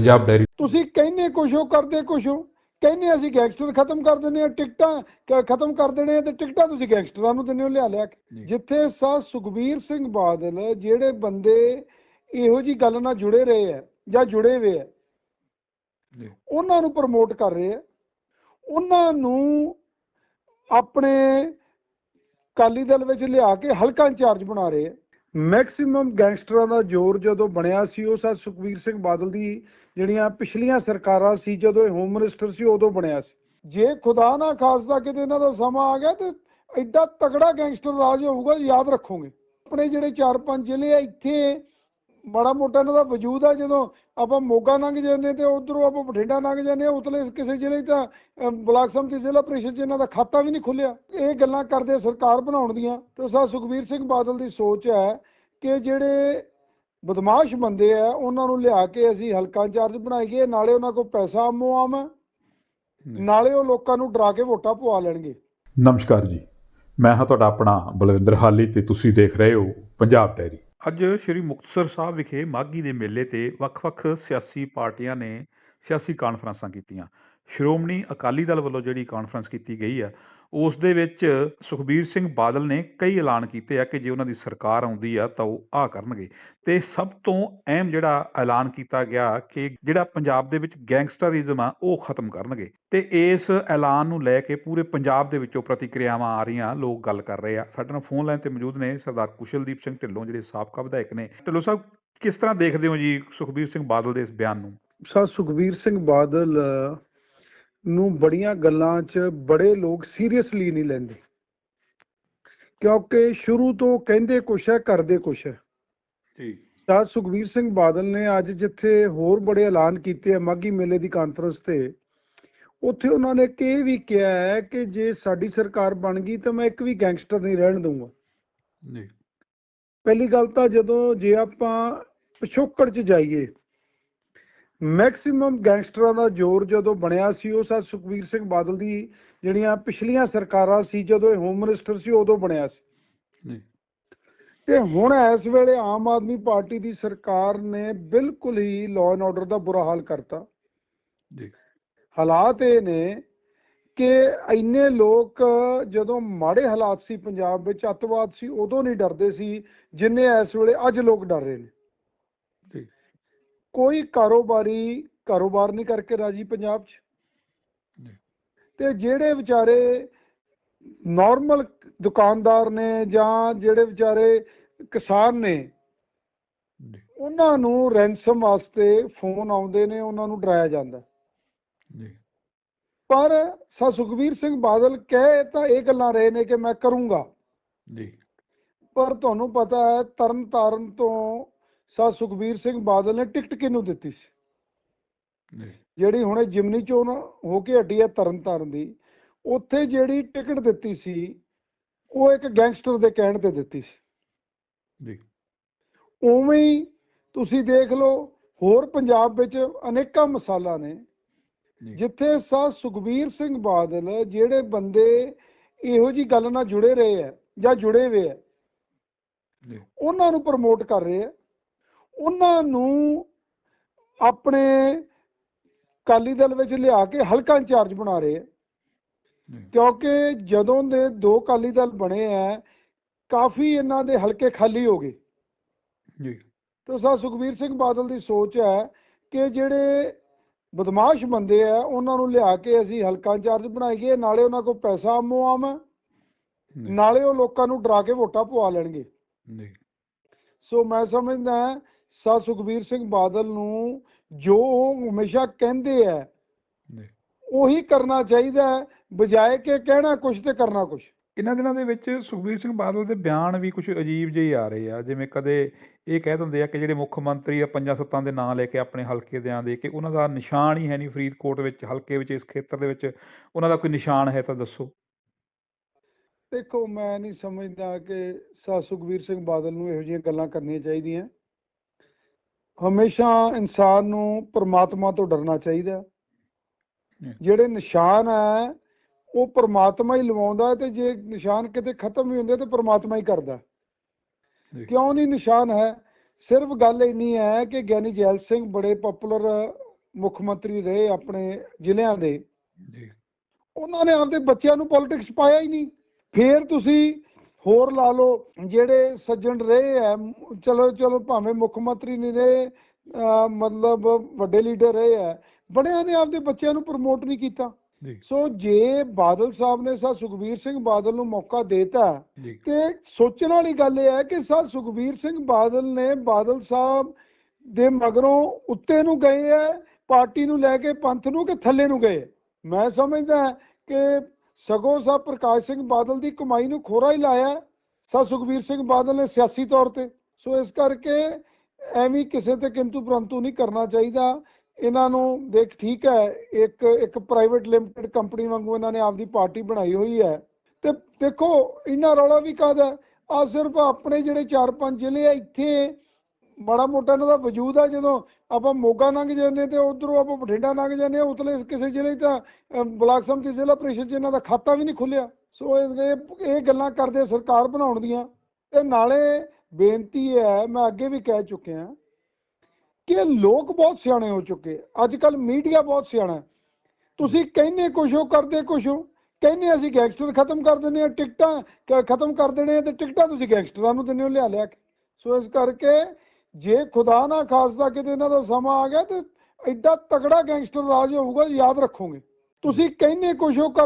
Punjab diary ਤੁਸੀਂ ਕਹਿੰਦੇ ਕੁਛ ਹੋ ਕਰਦੇ ਕੁਛ ਹੋ ਕਹਿੰਦੇ ਅਸੀਂ ਗੈਂਗਸਟਰ ਖਤਮ ਕਰ ਦਿੰਦੇ ਆ ਟਿਕਟਾਂ ਖਤਮ ਕਰ ਦੇਣੇ ਆ ਤੇ ਟਿਕਟਾਂ ਤੁਸੀਂ ਗੈਂਗਸਟਰਾਂ ਨੂੰ ਦਿੰਦੇ ਹੋ ਲਿਆ ਲਿਆ। ਜਿੱਥੇ ਸਾ ਸੁਖਬੀਰ ਸਿੰਘ ਬਾਦਲ ਜਿਹੜੇ ਬੰਦੇ ਇਹੋ ਜੀ ਗੱਲ ਨਾਲ ਜੁੜੇ ਰਹੇ ਆ ਜਾਂ ਜੁੜੇ ਹੋਏ ਆ। ਉਹਨਾਂ ਨੂੰ ਪ੍ਰਮੋਟ ਕਰ ਰਹੇ ਆ ਉਹਨਾਂ ਨੂੰ ਆਪਣੇ ਕਾਲੀ ਦਲ ਵਿੱਚ ਲਿਆ ਕੇ ਹਲਕਾ ਇੰਚਾਰਜ ਬਣਾ ਰਹੇ ਆ ਮੈਕਸਿਮਮ ਗੈਂਗਸਟਰਾਂ ਦਾ ਜ਼ੋਰ ਜਦੋਂ ਬਣਿਆ ਸੀ, ਉਹ ਸਾ ਸੁਖਬੀਰ ਸਿੰਘ ਬਾਦਲ ਦੀ ਜਿਹੜੀਆਂ ਪਿਛਲੀਆਂ ਸਰਕਾਰਾਂ ਸੀ, ਜਦੋਂ ਇਹ ਹੋਮ ਮਿਨਿਸਟਰ ਸੀ, ਉਦੋਂ ਬਣਿਆ ਸੀ। ਜੇ ਖੁਦਾ ਨਾ ਖਾਸਤਾ ਕਿਤੇ ਇਹਨਾਂ ਦਾ ਸਮਾਂ ਆ ਗਿਆ ਤੇ ਐਡਾ ਤਗੜਾ ਗੈਂਗਸਟਰ ਰਾਜ ਹੋਊਗਾ, ਯਾਦ ਰੱਖੋਗੇ। ਆਪਣੇ ਜਿਹੜੇ 4-5 ਜ਼ਿਲ੍ਹੇ ਆ, ਇੱਥੇ ਬੜਾ ਮੋਟਾ ਇਹਨਾਂ ਦਾ ਵਜੂਦ ਆ, ਜਦੋਂ ਆਪਾਂ ਮੋਗਾ ਲੰਘ ਜਾਂਦੇ ਤੇ ਉਧਰੋਂ ਆਪਾਂ ਬਠਿੰਡਾ ਲੰਘ ਜਾਂਦੇ ਆ, ਉਤਲੇ ਕਿਸੇ ਜ਼ਿਲ੍ਹੇ ਤਾਂ ਬਲਾਕ ਸਮਿਤੀ ਜ਼ਿਲ੍ਹਾ ਪ੍ਰੀਸ਼ਦ 'ਚ ਇਹਨਾਂ ਦਾ ਖਾਤਾ ਵੀ ਨਹੀਂ ਖੁੱਲਿਆ। ਇਹ ਗੱਲਾਂ ਕਰਦੇ ਸਰਕਾਰ ਬਣਾਉਣ ਦੀਆਂ। ਤੇ ਸਾ ਸੁਖਬੀਰ ਸਿੰਘ ਬਾਦਲ ਦੀ ਸੋਚ ਹੈ ਕਿ ਜਿਹੜੇ ਬਦਮਾਸ਼ ਬੰਦੇ ਆ ਉਹਨਾਂ ਨੂੰ ਲਿਆ ਕੇ ਅਸੀਂ ਹਲਕਾ ਇੰਚਾਰਜ ਬਣਾਈਏ ਨਾਲੇ ਉਹਨਾਂ ਕੋਲ ਪੈਸਾ ਆਮੋ ਆਮ ਹੈ ਨਾਲੇ ਉਹ ਲੋਕਾਂ ਨੂੰ ਡਰਾ ਕੇ ਵੋਟਾਂ ਪਵਾ ਲੈਣਗੇ। ਨਮਸਕਾਰ ਜੀ। ਮੈਂ ਹਾਂ ਤੁਹਾਡਾ ਆਪਣਾ ਬਲਵਿੰਦਰ ਹਾਲੀ ਤੇ ਤੁਸੀਂ ਦੇਖ ਰਹੇ ਹੋ ਪੰਜਾਬ ਡਾਇਰੀ ਅੱਜ ਸ੍ਰੀ ਮੁਕਤਸਰ ਸਾਹਿਬ ਵਿਖੇ ਮਾਘੀ ਦੇ ਮੇਲੇ ਤੇ ਵੱਖ-ਵੱਖ ਸਿਆਸੀ ਪਾਰਟੀਆਂ ਨੇ ਸਿਆਸੀ ਕਾਨਫਰੰਸਾਂ ਕੀਤੀਆਂ। ਸ਼੍ਰੋਮਣੀ ਅਕਾਲੀ ਦਲ ਵੱਲੋਂ ਜਿਹੜੀ ਕਾਨਫਰੰਸ ਕੀਤੀ ਗਈ ਆ ਉਸ ਦੇ ਵਿੱਚ ਸੁਖਬੀਰ ਸਿੰਘ ਬਾਦਲ ਨੇ ਕਈ ਐਲਾਨ ਕੀਤੇ ਆ ਕਿ ਜੇ ਉਹਨਾਂ ਦੀ ਸਰਕਾਰ ਆਉਂਦੀ ਆ ਤਾਂ ਉਹ ਆ ਕਰਨਗੇ। ਤੇ ਸਭ ਤੋਂ ਅਹਿਮ ਜਿਹੜਾ ਐਲਾਨ ਕੀਤਾ ਗਿਆ ਕਿ ਜਿਹੜਾ ਪੰਜਾਬ ਦੇ ਵਿੱਚ ਗੈਂਗਸਟਰਿਜ਼ਮ ਆ, ਉਹ ਖਤਮ ਕਰਨਗੇ। ਤੇ ਇਸ ਐਲਾਨ ਨੂੰ ਲੈ ਕੇ ਪੂਰੇ ਪੰਜਾਬ ਦੇ ਵਿੱਚੋਂ ਪ੍ਰਤੀਕਿਰਿਆਵਾਂ ਆ ਰਹੀਆਂ, ਲੋਕ ਗੱਲ ਕਰ ਰਹੇ ਆ। ਸਾਡੇ ਨਾਲ ਫੋਨ ਲਾਈਨ ਤੇ ਮੌਜੂਦ ਨੇ ਸਰਦਾਰ ਕੁਸ਼ਲਦੀਪ ਸਿੰਘ ਢਿੱਲੋਂ, ਜਿਹੜੇ ਸਾਬਕਾ ਵਿਧਾਇਕ ਨੇ। ਢਿੱਲੋਂ ਸਾਹਿਬ, ਕਿਸ ਤਰ੍ਹਾਂ ਦੇਖਦੇ ਹੋ ਜੀ ਸੁਖਬੀਰ ਸਿੰਘ ਬਾਦਲ ਦੇ ਇਸ ਬਿਆਨ ਨੂੰ? ਸਰ, ਸੁਖਬੀਰ ਸਿੰਘ ਬਾਦਲ ਨੂੰ ਬੜੀਆਂ ਗੱਲਾਂ 'ਚ ਬੜੇ ਲੋਕ ਸੀਰੀਅਸਲੀ ਨਹੀਂ ਲੈਂਦੇ। ਕਿਉਂਕਿ ਸ਼ੁਰੂ ਤੋਂ ਕਹਿੰਦੇ ਕੁਛ ਹੈ ਕਰਦੇ ਕੁਛ ਹੈ। ਜੀ। ਤਾਂ ਸੁਖਬੀਰ ਸਿੰਘ ਬਾਦਲ ਨੇ ਅੱਜ ਜਿੱਥੇ ਹੋਰ ਬੜੇ ਐਲਾਨ ਕੀਤੇ ਆ ਮਾਗੀ ਮੇਲੇ ਦੀ ਕਾਨਫਰੰਸ ਤੇ ਉੱਥੇ ਉਹਨਾਂ ਨੇ ਇਹ ਵੀ ਕਿਹਾ ਹੈ ਕਿ ਜੇ ਸਾਡੀ ਸਰਕਾਰ ਬਣ ਗਈ ਤਾਂ ਮੈਂ ਇੱਕ ਵੀ ਗੈਂਗਸਟਰ ਨਹੀਂ ਰਹਿਣ ਦਊਂਗਾ। ਜੀ ਪਹਿਲੀ ਗੱਲ ਤਾਂ ਜਦੋਂ ਜੇ ਆਪਾਂ ਪਿਛੋਕੜ 'ਚ ਜਾਈਏ ਮੈਕਸਿਮਮ ਗੈਂਗਸਟਰਾਂ ਦਾ ਜ਼ੋਰ ਜਦੋਂ ਬਣਿਆ ਸੀ ਉਹ ਸਾ ਸੁਖਬੀਰ ਸਿੰਘ ਬਾਦਲ ਦੀ ਜਿਹੜੀਆਂ ਪਿਛਲੀਆਂ ਸਰਕਾਰਾਂ ਸੀ ਜਦੋਂ ਇਹ ਹੋਮ ਮਿਨਿਸਟਰ ਸੀ ਉਦੋਂ ਬਣਿਆ ਸੀ। ਤੇ ਹੁਣ ਇਸ ਵੇਲੇ ਆਮ ਆਦਮੀ ਪਾਰਟੀ ਦੀ ਸਰਕਾਰ ਨੇ ਬਿਲਕੁਲ ਹੀ ਲਾਅ ਐਂਡ ਆਰਡਰ ਦਾ ਬੁਰਾ ਹਾਲ ਕਰਤਾ। ਜੀ। ਹਾਲਾਤ ਇਹ ਨੇ ਕਿ ਇੰਨੇ ਲੋਕ ਜਦੋਂ ਮਾੜੇ ਹਾਲਾਤ ਸੀ ਪੰਜਾਬ ਵਿੱਚ ਅੱਤਵਾਦ ਸੀ ਉਦੋਂ ਨਹੀਂ ਡਰਦੇ ਸੀ ਜਿੰਨੇ ਇਸ ਵੇਲੇ ਅੱਜ ਲੋਕ ਡਰ ਰਹੇ ਨੇ। ਕੋਈ ਕਾਰੋਬਾਰੀ ਕਾਰੋਬਾਰ ਨਹੀਂ ਕਰਕੇ ਰਾਜੀ ਪੰਜਾਬ 'ਚ। ਤੇ ਜਿਹੜੇ ਵਿਚਾਰੇ ਨਾਰਮਲ ਦੁਕਾਨਦਾਰ ਨੇ ਜਾਂ ਜਿਹੜੇ ਵਿਚਾਰੇ ਕਿਸਾਨ ਨੇ ਉਹਨਾਂ ਨੂੰ ਰੈਂਸਮ ਵਾਸਤੇ ਫੋਨ ਆਉਂਦੇ ਨੇ ਉਹਨਾਂ ਨੂੰ ਡਰਾਇਆ ਜਾਂਦਾ। ਜੀ। ਪਰ ਸਾ ਸੁਖਬੀਰ ਸਿੰਘ ਬਾਦਲ ਕਹਿ ਤਾਂ ਇਹ ਗੱਲਾਂ ਰਹੇ ਨੇ ਕਿ ਮੈਂ ਕਰੂੰਗਾ। ਜੀ। ਪਰ ਤੁਹਾਨੂੰ ਪਤਾ ਹੈ ਤਰਨ ਤਾਰਨ ਤੋਂ ਸਾ ਸੁਖਬੀਰ ਸਿੰਘ ਬਾਦਲ ਨੇ ਟਿਕਟ ਕਿਹਨੂੰ ਦਿੱਤੀ ਸੀ? ਜਿਹੜੀ ਹੁਣੇ ਜਿਮਨੀ ਚੋਣ ਹੋ ਕੇ ਹਟੀ ਹੈ ਤਰਨ ਤਾਰਨ ਦੀ ਉੱਥੇ ਜਿਹੜੀ ਟਿਕਟ ਦਿੱਤੀ ਸੀ ਉਹ ਇੱਕ ਗੈਂਗਸਟਰ ਦੇ ਕਹਿਣ ਤੇ ਦਿੱਤੀ ਸੀ। ਜੀ। ਉਵੇਂ ਹੀ ਤੁਸੀਂ ਦੇਖ ਲਓ ਹੋਰ ਪੰਜਾਬ ਵਿੱਚ ਅਨੇਕਾਂ ਮਿਸਾਲਾਂ ਨੇ ਜਿੱਥੇ ਸਾ ਸੁਖਬੀਰ ਸਿੰਘ ਬਾਦਲ ਜਿਹੜੇ ਬੰਦੇ ਇਹੋ ਜੀ ਗੱਲ ਨਾਲ ਜੁੜੇ ਰਹੇ ਆ ਜਾਂ ਜੁੜੇ ਹੋਏ ਆ ਉਹਨਾਂ ਨੂੰ ਪ੍ਰਮੋਟ ਕਰ ਰਹੇ ਆ ਉਹਨਾਂ ਨੂੰ ਆਪਣੇ ਕਾਲੀ ਦਲ ਵਿੱਚ ਲਿਆ ਕੇ ਹਲਕਾ ਇੰਚਾਰਜ ਬਣਾ ਰਹੇ ਆ। ਕਿਉਂਕਿ ਜਦੋਂ ਦੇ ਦੋ ਕਾਲੀ ਦਲ ਬਣੇ ਆ ਕਾਫੀ ਇਹਨਾਂ ਦੇ ਹਲਕੇ ਖਾਲੀ ਹੋ ਗਏ। ਜੀ। ਤੇ ਸਾ ਸੁਖਬੀਰ ਸਿੰਘ ਬਾਦਲ ਦੀ ਸੋਚ ਹੈ ਕਿ ਜਿਹੜੇ ਬਦਮਾਸ਼ ਬੰਦੇ ਆ ਉਹਨਾਂ ਨੂੰ ਲਿਆ ਕੇ ਅਸੀਂ ਹਲਕਾ ਇੰਚਾਰਜ ਬਣਾਈਏ ਨਾਲੇ ਉਹਨਾਂ ਕੋਲ ਪੈਸਾ ਆਮੋ ਆਮ ਹੈ। ਜੀ ਨਾਲੇ ਉਹ ਲੋਕਾਂ ਨੂੰ ਡਰਾ ਕੇ ਵੋਟਾਂ ਪਵਾ ਲੈਣਗੇ। ਜੀ। ਸੋ ਮੈਂ ਸਮਝਦਾ ਸਾ ਸੁਖਬੀਰ ਸਿੰਘ ਬਾਦਲ ਨੂੰ ਜੋ ਉਹ ਹਮੇਸ਼ਾ ਕਹਿੰਦੇ ਆ ਉਹੀ ਕਰਨਾ ਚਾਹੀਦਾ ਹੈ ਬਜਾਏ ਕਿ ਕਹਿਣਾ ਕੁਝ ਤੇ ਕਰਨਾ ਕੁਝ ਇਹਨਾਂ ਦਿਨਾਂ ਦੇ ਵਿੱਚ ਸੁਖਬੀਰ ਸਿੰਘ ਬਾਦਲ ਦੇ ਬਿਆਨ ਵੀ ਕੁਝ ਅਜੀਬ ਜਿਹੇ ਆ ਰਹੇ ਆ ਜਿਵੇਂ ਕਦੇ ਇਹ ਕਹਿ ਦਿੰਦੇ ਆ ਕਿ ਜਿਹੜੇ ਮੁੱਖ ਮੰਤਰੀ ਆ ਪੰਜਾਂ ਸੱਤਾਂ ਦੇ ਨਾਂ ਲੈ ਕੇ ਆਪਣੇ ਹਲਕੇ ਦਿਆਂ ਦੇ ਕੇ ਉਹਨਾਂ ਦਾ ਨਿਸ਼ਾਨ ਹੀ ਹੈ ਨਹੀਂ ਫਰੀਦਕੋਟ ਵਿੱਚ ਹਲਕੇ ਵਿੱਚ ਇਸ ਖੇਤਰ ਦੇ ਵਿੱਚ ਉਹਨਾਂ ਦਾ ਕੋਈ ਨਿਸ਼ਾਨ ਹੈ ਤਾਂ ਦੱਸੋ। ਦੇਖੋ ਮੈਂ ਨਹੀਂ ਸਮਝਦਾ ਕਿ ਸਾ ਸੁਖਬੀਰ ਸਿੰਘ ਬਾਦਲ ਨੂੰ ਇਹੋ ਜਿਹੀਆਂ ਗੱਲਾਂ ਕਰਨੀਆਂ ਚਾਹੀਦੀਆਂ। ਹਮੇਸ਼ਾ ਇਨਸਾਨ ਨੂੰ ਪ੍ਰਮਾਤਮਾ ਤੋਂ ਡਰਨਾ ਚਾਹੀਦਾ। ਜਿਹੜੇ ਨਿਸ਼ਾਨ ਹੈ ਉਹ ਪ੍ਰਮਾਤਮਾ ਹੀ ਲਵਾਉਂਦਾ ਤੇ ਜੇ ਨਿਸ਼ਾਨ ਕਿਤੇ ਖਤਮ ਵੀ ਹੁੰਦੇ ਤੇ ਪ੍ਰਮਾਤਮਾ ਹੀ ਕਰਦਾ। ਕਿਉਂ ਨਹੀਂ ਨਿਸ਼ਾਨ ਹੈ? ਸਿਰਫ ਗੱਲ ਇੰਨੀ ਹੈ ਕਿ ਗਿਆਨੀ ਜੈਲ ਸਿੰਘ ਬੜੇ ਪਪੂਲਰ ਮੁੱਖ ਮੰਤਰੀ ਰਹੇ ਆਪਣੇ ਜ਼ਿਲ੍ਹਿਆਂ ਦੇ। ਜੀ। ਉਹਨਾਂ ਨੇ ਆਪਦੇ ਬੱਚਿਆਂ ਨੂੰ ਪੋਲਿਟਿਕਸ ਪਾਇਆ ਹੀ ਨਹੀਂ। ਫੇਰ ਤੁਸੀਂ ਹੋਰ ਲਾ ਲਓ ਜਿਹੜੇ ਸੱਜਣ ਰਹੇ ਮ- ਚਲੋ ਚਲੋ ਭਾਵੇਂ ਮੁੱਖ ਮੰਤਰੀ ਨਹੀਂ ਰਹੇ ਮਤਲਬ ਵੱਡੇ ਲੀਡਰ ਰਹੇ ਆ ਬੜਿਆਂ ਨੇ ਆਪਦੇ ਬੱਚਿਆਂ ਨੂੰ ਪ੍ਰਮੋਟ ਨਹੀਂ ਕੀਤਾ। ਸੋ ਜੇ ਬਾਦਲ ਸਾਹਿਬ ਨੇ ਸਰ ਸੁਖਬੀਰ ਸਿੰਘ ਬਾਦਲ ਨੂੰ ਮੌਕਾ ਦੇਤਾ ਤੇ ਸੋਚਣ ਵਾਲੀ ਗੱਲ ਇਹ ਹੈ ਕਿ ਸਰ ਸੁਖਬੀਰ ਸਿੰਘ ਬਾਦਲ ਨੇ ਬਾਦਲ ਸਾਹਿਬ ਦੇ ਮਗਰੋਂ ਉੱਤੇ ਨੂੰ ਗਏ ਹੈ ਪਾਰਟੀ ਨੂੰ ਲੈ ਕੇ ਪੰਥ ਨੂੰ ਕਿ ਥੱਲੇ ਨੂੰ ਗਏ ਮੈਂ ਸਮਝਦਾ ਕਿ ਸਗੋਂ ਸਾਹਿਬ ਪ੍ਰਕਾਸ਼ ਸਿੰਘ ਬਾਦਲ ਦੀ ਕਮਾਈ ਨੂੰ ਖੋਰਾ ਹੀ ਲਾਇਆ ਸਰ ਸੁਖਬੀਰ ਸਿੰਘ ਬਾਦਲ ਨੇ ਸਿਆਸੀ ਤੌਰ ਤੇ। ਸੋ ਇਸ ਕਰਕੇ ਐਵੇਂ ਕਿਸੇ ਤੇ ਕਿੰਤੂ ਪਰੰਤੂ ਨਹੀਂ ਕਰਨਾ ਚਾਹੀਦਾ। ਇਹਨਾਂ ਨੂੰ ਦੇਖ ਠੀਕ ਹੈ, ਇੱਕ ਇੱਕ ਪ੍ਰਾਈਵੇਟ ਲਿਮਟਿਡ ਕੰਪਨੀ ਵਾਂਗੂ ਇਹਨਾਂ ਨੇ ਆਪਦੀ ਪਾਰਟੀ ਬਣਾਈ ਹੋਈ ਹੈ। ਤੇ ਦੇਖੋ ਇਹਨਾਂ ਰੌਲਾ ਵੀ ਕਾਹਦਾ ਆ ਸਿਰਫ ਆਪਣੇ ਜਿਹੜੇ 4-5 ਜ਼ਿਲ੍ਹੇ ਆ, ਇੱਥੇ ਬੜਾ ਮੋਟਾ ਇਹਨਾਂ ਦਾ ਵਜੂਦ ਆ, ਜਦੋਂ ਆਪਾਂ ਮੋਗਾ ਲੰਘ ਜਾਂਦੇ ਤੇ ਉਧਰੋਂ ਆਪਾਂ ਬਠਿੰਡਾ ਲੰਘ ਜਾਂਦੇ ਆ, ਉਤਲੇ ਕਿਸੇ ਜ਼ਿਲ੍ਹੇ 'ਚ ਤਾਂ ਬਲਾਕ ਸੰਮਤੀ ਜ਼ਿਲ੍ਹਾ ਪ੍ਰੀਸ਼ਦ 'ਚ ਇਹਨਾਂ ਦਾ ਖਾਤਾ ਵੀ ਨਹੀਂ ਖੁੱਲਿਆ। ਸੋ ਇਹ ਇਹ ਗੱਲਾਂ ਕਰਦੇ ਸਰਕਾਰ ਬਣਾਉਣ ਦੀਆਂ। ਤੇ ਨਾਲੇ ਬੇਨਤੀ ਹੈ, ਮੈਂ ਅੱਗੇ ਵੀ ਕਹਿ ਚੁੱਕਿਆ ਕਿ ਲੋਕ ਬਹੁਤ ਸਿਆਣੇ ਹੋ ਚੁੱਕੇ ਅੱਜ ਕੱਲ ਮੀਡੀਆ ਬਹੁਤ ਸਿਆਣਾ ਤੁਸੀਂ ਕਹਿੰਦੇ ਕੁਛ ਹੋ, ਕਰਦੇ ਕੁਛ ਹੋ। ਕਹਿੰਦੇ ਅਸੀਂ ਗੈਂਗਸਟਰ ਖਤਮ ਕਰ ਦਿੰਦੇ ਆ, ਟਿਕਟਾਂ ਖਤਮ ਕਰ ਦੇਣੇ ਆ, ਤੇ ਟਿਕਟਾਂ ਤੁਸੀਂ ਗੈਂਗਸਟਰਾਂ ਨੂੰ ਦਿੰਦੇ ਹੋ ਲਿਆ ਲਿਆ ਕੇ। ਸੋ ਇਸ ਕਰਕੇ ਜੇ ਖੁਦਾ ਨਾ ਖਾਸਤਾ ਕਿਤੇ ਇਹਨਾਂ ਦਾ ਸਮਾਂ ਆ ਗਿਆ ਤੇ ਐਡਾ ਤਗੜਾ ਗੈਂਗਸਟਰ ਰਾਜ ਹੋਊਗਾ, ਯਾਦ ਰੱਖੋਗੇ। ਤੁਸੀਂ ਕਹਿੰਦੇ ਕੁਛ, ਉਹ ਕਰ